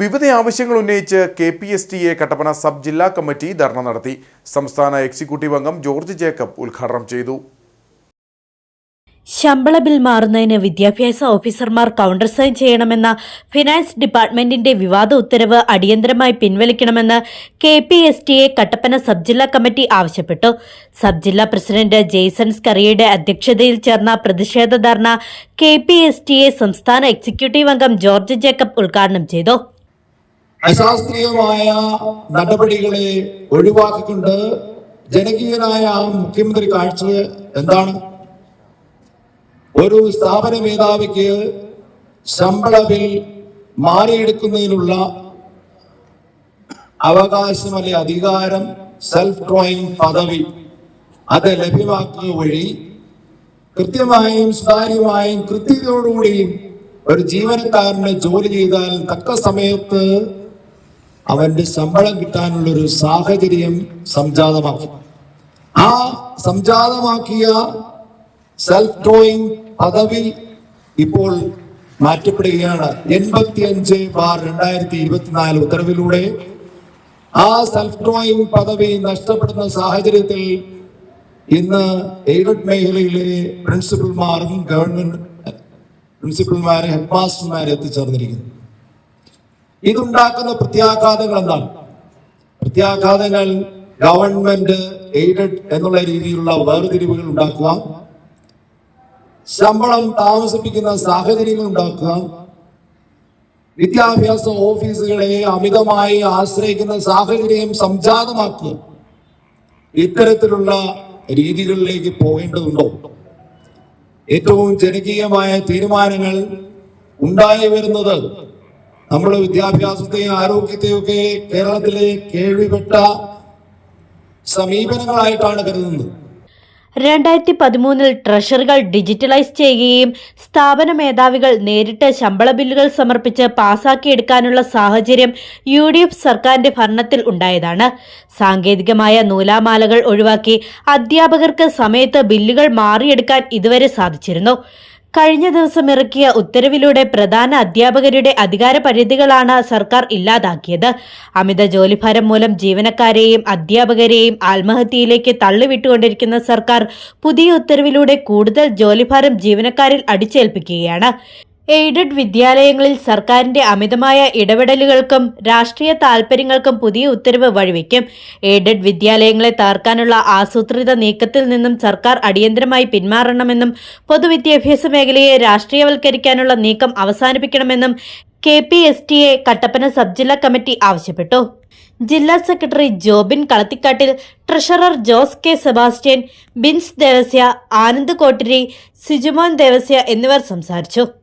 വിവിധ ആവശ്യങ്ങൾ ഉന്നയിച്ച് K P S T A Kattappana sub ജില്ലാ കമ്മിറ്റി ധർണ നടത്തി. സംസ്ഥാന എക്സിക്യൂട്ടീവ് അംഗം ജോർജ് ജേക്കബ് ഉദ്ഘാടനം ചെയ്തു. ശമ്പള ബിൽ മാറുന്നതിന് വിദ്യാഭ്യാസ ഓഫീസർമാർ കൗണ്ടർ സൈൻ ചെയ്യണമെന്ന ഫിനാൻസ് ഡിപ്പാർട്ട്മെന്റിന്റെ വിവാദ ഉത്തരവ് അടിയന്തരമായി പിൻവലിക്കണമെന്ന് K P S T A Kattappana sub ജില്ലാ കമ്മിറ്റി ആവശ്യപ്പെട്ടു. സബ് ജില്ലാ പ്രസിഡന്റ് ജെയ്സൺ സ്കറിയുടെ അധ്യക്ഷതയിൽ ചേർന്ന പ്രതിഷേധ dharna K P S T A സംസ്ഥാന എക്സിക്യൂട്ടീവ് അംഗം ജോർജ് ജേക്കബ് ഉദ്ഘാടനം ചെയ്തു. അശാസ്ത്രീയമായ നടപടികളെ ഒഴിവാക്കിക്കൊണ്ട് ജനകീയനായ ആ മുഖ്യമന്ത്രി കാഴ്ച എന്താണ്? ഒരു സ്ഥാപന മേധാവിക്ക് ശമ്പള ബിൽ മാറിയെടുക്കുന്നതിനുള്ള അവകാശം അല്ലെ അധികാരം സെൽഫ് ഡ്രോയിങ് പദവി അത് ലഭ്യമാക്കുക വഴി കൃത്യമായും സുതാര്യമായും കൃത്യതയോടുകൂടിയും ഒരു ജീവനക്കാരന് ജോലി ചെയ്താൽ തക്ക സമയത്ത് അവന്റെ ശമ്പളം കിട്ടാനുള്ള ഒരു സാഹചര്യം സംജാതമാക്കി. ആ സംജാതമാക്കിയ സെൽഫ് ഡ്രോയിങ് പദവി ഇപ്പോൾ മാറ്റപ്പെടുകയാണ്. എൺപത്തി അഞ്ച് ബാർ രണ്ടായിരത്തി ഇരുപത്തിനാല് ഉത്തരവിലൂടെ ആ സെൽഫ് ഡ്രോയിങ് പദവി നഷ്ടപ്പെടുന്ന സാഹചര്യത്തിൽ ഇന്ന് എയ്ഡഡ് മേഖലയിലെ പ്രിൻസിപ്പൽമാരും ഗവൺമെന്റ് പ്രിൻസിപ്പൽമാരെ ഹെഡ്മാസ്റ്റർമാരെ എത്തിച്ചേർന്നിരിക്കുന്നു. ഇതുണ്ടാക്കുന്ന പ്രത്യാഘാതങ്ങൾ എന്താണ്? പ്രത്യാഘാതങ്ങൾ ഗവൺമെന്റ് എയ്ഡഡ് എന്നുള്ള രീതിയിലുള്ള വേർതിരിവുകൾ ഉണ്ടാക്കുക ശമ്പളം താമസിപ്പിക്കുന്ന സാഹചര്യങ്ങൾ ഉണ്ടാക്കുക വിദ്യാഭ്യാസ ഓഫീസുകളെ അമിതമായി ആശ്രയിക്കുന്ന സാഹചര്യം സംജാതമാക്കുക. ഇത്തരത്തിലുള്ള രീതികളിലേക്ക് പോകേണ്ടതുണ്ടോ? ഏറ്റവും ജനകീയമായ തീരുമാനങ്ങൾ ഉണ്ടായി വരുന്നത് നമ്മുടെ വിദ്യാഭ്യാസത്തെയും ആരോഗ്യത്തെയും ഒക്കെ കേരളത്തിലെ കേൾവിപ്പെട്ട സമീപനങ്ങളായിട്ടാണ് കരുതുന്നത്. രണ്ടായിരത്തി പതിമൂന്നിൽ ട്രഷറുകൾ ഡിജിറ്റലൈസ് ചെയ്യുകയും സ്ഥാപന മേധാവികൾ നേരിട്ട് ശമ്പള ബില്ലുകൾ സമർപ്പിച്ച് പാസാക്കിയെടുക്കാനുള്ള സാഹചര്യം യു ഡി എഫ് സർക്കാരിന്റെ ഭരണത്തിൽ ഉണ്ടായതാണ്. സാങ്കേതികമായ നൂലാമാലകൾ ഒഴിവാക്കി അധ്യാപകർക്ക് സമയത്ത് ബില്ലുകൾ മാറിയെടുക്കാൻ ഇതുവരെ സാധിച്ചിരുന്നു. കഴിഞ്ഞ ദിവസം ഇറക്കിയ ഉത്തരവിലൂടെ പ്രധാന അധ്യാപകരുടെ അധികാര പരിധികളാണ് സർക്കാർ ഇല്ലാതാക്കിയത്. അമിത ജോലിഭാരം മൂലം ജീവനക്കാരെയും അധ്യാപകരെയും ആത്മഹത്യയിലേക്ക് തള്ളിവിട്ടുകൊണ്ടിരിക്കുന്ന സർക്കാർ പുതിയ ഉത്തരവിലൂടെ കൂടുതൽ ജോലിഭാരം ജീവനക്കാരിൽ അടിച്ചേൽപ്പിക്കുകയാണ്. എയ്ഡഡ് വിദ്യാലയങ്ങളിൽ സർക്കാരിന്റെ അമിതമായ ഇടപെടലുകൾക്കും രാഷ്ട്രീയ താൽപര്യങ്ങൾക്കും പുതിയ ഉത്തരവ് വഴിവെക്കും. എയ്ഡഡ് വിദ്യാലയങ്ങളെ താർക്കാനുള്ള ആസൂത്രിത നീക്കത്തിൽ നിന്നും സർക്കാർ അടിയന്തരമായി പിന്മാറണമെന്നും പൊതുവിദ്യാഭ്യാസ മേഖലയെ രാഷ്ട്രീയവൽക്കരിക്കാനുള്ള നീക്കം അവസാനിപ്പിക്കണമെന്നും K P S T A Kattappana sub ജില്ലാ കമ്മിറ്റി ആവശ്യപ്പെട്ടു. ജില്ലാ secretary Jobin Kalathikattil treasurer Jose K Sebastian Bins Devasia Anand Kottiri Sijumon Devasia എന്നിവർ സംസാരിച്ചു.